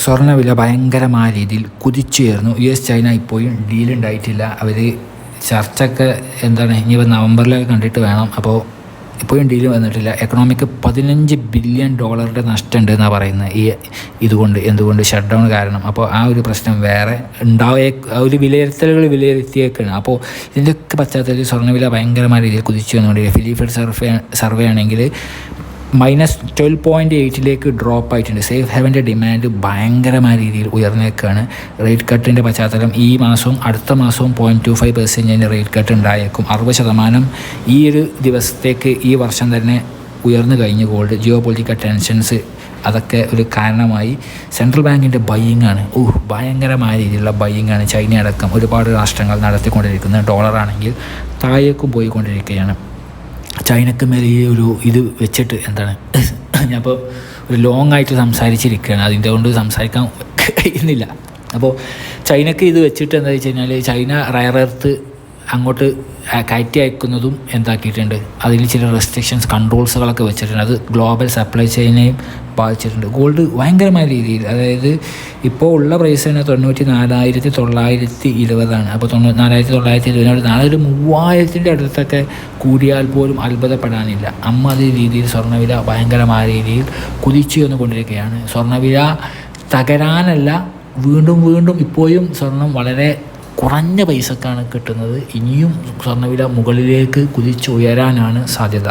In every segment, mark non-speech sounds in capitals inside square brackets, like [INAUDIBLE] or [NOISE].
സ്വർണവില ഭയങ്കരമായ രീതിയിൽ കുതിച്ചുയർന്നു. യു എസ് ചൈന ഇപ്പോഴും ഡീലുണ്ടായിട്ടില്ല അവർ ചർച്ചയൊക്കെ എന്താണ് ഇനി നവംബറിലൊക്കെ കണ്ടിട്ട് വേണം. അപ്പോൾ ഇപ്പോഴും ഡീൽ വന്നിട്ടില്ല. എക്കണോമിക്ക് പതിനഞ്ച് ബില്യൺ ഡോളറുടെ നഷ്ടമുണ്ട് എന്നാണ് പറയുന്നത്. ഈ ഇതുകൊണ്ട് എന്തുകൊണ്ട് ഷട്ട് ഡൗൺ കാരണം. അപ്പോൾ ആ ഒരു പ്രശ്നം വേറെ ഉണ്ടാവേ ഒരു വിലയിരുത്തലുകൾ വിലയിരുത്തിയേക്കാണ്. അപ്പോൾ ഇതിന്റെയൊക്കെ പശ്ചാത്തലത്തിൽ സ്വർണവില ഭയങ്കരമായ രീതിയിൽ കുതിച്ചു വന്നുകൊണ്ടിരിക്കുക ഫിലിഫിഡ് സർവേ സർവേ ആണെങ്കിൽ മൈനസ് ട്വൽവ് പോയിന്റ് എയ്റ്റിലേക്ക് ഡ്രോപ്പ് ആയിട്ടുണ്ട്. സേഫ് ഹെവന്റെ ഡിമാൻഡ് ഭയങ്കരമായ രീതിയിൽ ഉയർന്നേക്കാണ്. റേറ്റ് കട്ടിന്റെ പശ്ചാത്തലം ഈ മാസവും അടുത്ത മാസവും point two five percentage rate cut ഉണ്ടായേക്കും. അറുപത് ശതമാനം ഈ ഒരു ദിവസത്തേക്ക് ഈ വർഷം തന്നെ ഉയർന്നു കഴിഞ്ഞു. ഗോൾഡ് ജിയോ പൊളിറ്റിക്കൽ ടെൻഷൻസ് അതൊക്കെ ഒരു കാരണമായി. സെൻട്രൽ ബാങ്കിന്റെ ബയ്യിങ് ആണ്. ഓ ഭയങ്കരമായ രീതിയിലുള്ള ബയ്യിങ് ആണ്. ചൈന അടക്കം ഒരുപാട് രാഷ്ട്രങ്ങൾ നടത്തിക്കൊണ്ടിരിക്കുന്നത് ഡോളറാണെങ്കിൽ താഴേക്കും പോയിക്കൊണ്ടിരിക്കുകയാണ്. ചൈനക്ക് മേലെ ഈ ഒരു ഇത് വെച്ചിട്ട് എന്താണ്? ഞാനിപ്പോൾ ഒരു ലോങ് ആയിട്ട് സംസാരിച്ചിരിക്കുകയാണ്. അതിന്റെ കൊണ്ട് സംസാരിക്കാൻ [LAUGHS] കഴിയുന്നില്ല. അപ്പോൾ ചൈനക്ക് ഇത് വെച്ചിട്ട് എന്താ വെച്ച് കഴിഞ്ഞാൽ ചൈന റയർ എർത്ത് അങ്ങോട്ട് കയറ്റി അയക്കുന്നതും എന്താക്കിയിട്ടുണ്ട്. അതിൽ ചില റെസ്ട്രിക്ഷൻസ് കൺട്രോൾസുകളൊക്കെ വെച്ചിട്ടുണ്ട്. അത് ഗ്ലോബൽ സപ്ലൈ ചെയിനെയും ബാധിച്ചിട്ടുണ്ട്. ഗോൾഡ് ഭയങ്കരമായ രീതിയിൽ അതായത് ഇപ്പോൾ ഉള്ള പ്രൈസ് തന്നെ തൊണ്ണൂറ്റി നാലായിരത്തി തൊള്ളായിരത്തി ഇരുപതാണ് അപ്പോൾ തൊണ്ണൂറ്റി നാലായിരത്തി തൊള്ളായിരത്തി ഇരുപതിനോട് നാളെ ഒരു മൂവായിരത്തിന്റെ അടുത്തൊക്കെ കൂടിയാൽ പോലും അത്ഭുതപ്പെടാനില്ല. അമ്മ അതേ രീതിയിൽ സ്വർണവില ഭയങ്കരമായ രീതിയിൽ കുതിച്ചു വന്നുകൊണ്ടിരിക്കുകയാണ്. സ്വർണവില തകരാനല്ല വീണ്ടും വീണ്ടും ഇപ്പോഴും സ്വർണം വളരെ കുറഞ്ഞ പൈസക്കാണ് കിട്ടുന്നത്. ഇനിയും സ്വർണവില മുകളിലേക്ക് കുതിച്ചുയരാനാണ് സാധ്യത.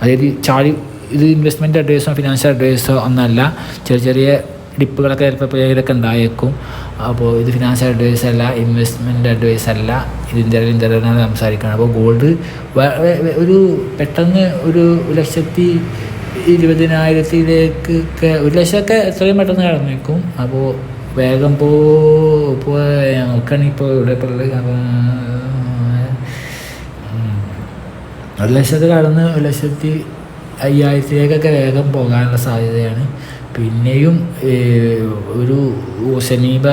അതായത് ചാടി ഇത് ഇൻവെസ്റ്റ്മെന്റ് അഡ്വൈസോ ഫിനാൻഷ്യൽ അഡ്വൈസോ ഒന്നല്ല. ചെറിയ ചെറിയ ഡിപ്പുകളൊക്കെ ചിലപ്പോൾ ഉണ്ടായേക്കും. അപ്പോൾ ഇത് ഫിനാൻഷ്യൽ അഡ്വൈസ് അല്ല ഇൻവെസ്റ്റ്മെന്റ് അഡ്വൈസ് അല്ല. ഇത് ഇന്ത്യ ഇന്ത്യയിലാണ് സംസാരിക്കുന്നത് അപ്പോൾ ഗോൾഡ് ഒരു പെട്ടെന്ന് ഒരു ലക്ഷത്തി ഇരുപതിനായിരത്തിലേക്കൊക്കെ ഒരു ലക്ഷമൊക്കെ എത്രയും പെട്ടെന്ന് കടന്നേക്കും. അപ്പോൾ വേഗം പോ ഇപ്പോൾ ഇവിടെ ഉള്ളത് ഒരു ലക്ഷത്തിൽ കടന്ന് ഒരു ലക്ഷത്തി അയ്യായിരത്തിലേക്കൊക്കെ വേഗം പോകാനുള്ള സാധ്യതയാണ്. പിന്നെയും ഒരു സമീപ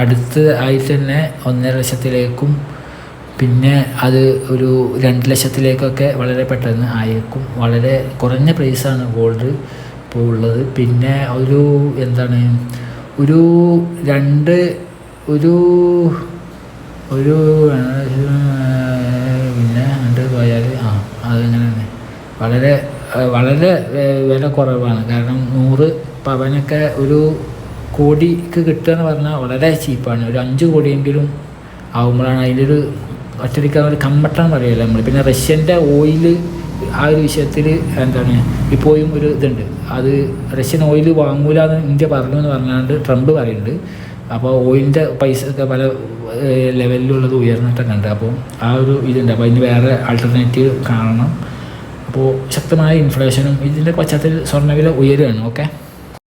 അടുത്ത് ആയി തന്നെ ഒന്നര ലക്ഷത്തിലേക്കും പിന്നെ അത് ഒരു രണ്ട് ലക്ഷത്തിലേക്കൊക്കെ വളരെ പെട്ടെന്ന് ആയേക്കും. വളരെ കുറഞ്ഞ പ്രൈസാണ് ഗോൾഡ് ഇപ്പോൾ ഉള്ളത്. പിന്നെ ഒരു എന്താണ് ഒരു രണ്ട് ഒരു ഒരു പിന്നെ രണ്ട് പോയാൽ ആ അതങ്ങനെ തന്നെ വളരെ വളരെ വില കുറവാണ്. കാരണം നൂറ് പവനൊക്കെ ഒരു കോടിക്ക് കിട്ടുക എന്ന് പറഞ്ഞാൽ വളരെ ചീപ്പാണ്. ഒരു അഞ്ച് കോടിയെങ്കിലും ആകുമ്പോഴാണ് അതിന്റെ ഒരു ഒറ്റടിക്കാൻ ഒരു കമ്മട്ടം പറയുമല്ലോ നമ്മൾ? പിന്നെ റഷ്യന്റെ ഓയിൽ ആ ഒരു വിഷയത്തിൽ എന്താണ് ഇപ്പോഴും ഒരു ഇതുണ്ട്. അത് റഷ്യൻ ഓയിൽ വാങ്ങൂല എന്ന് ഇന്ത്യ പറഞ്ഞു എന്ന് പറഞ്ഞാണ്ട് ട്രംപ് പറയുന്നുണ്ട് അപ്പോൾ ഓയിലിന്റെ പൈസ ഒക്കെ പല ലെവലിലുള്ളത് ഉയർന്നിട്ടൊക്കെ ഉണ്ട് അപ്പോൾ ആ ഒരു ഇതുണ്ട്. അപ്പോൾ അതിന് വേറെ ആൾട്ടർനേറ്റീവ് കാണണം. അപ്പോൾ ശക്തമായ ഇൻഫ്ലേഷനും ഇതിന്റെ പശ്ചാത്തലത്തിൽ സ്വർണവില ഉയരുകയാണ്. ഓക്കെ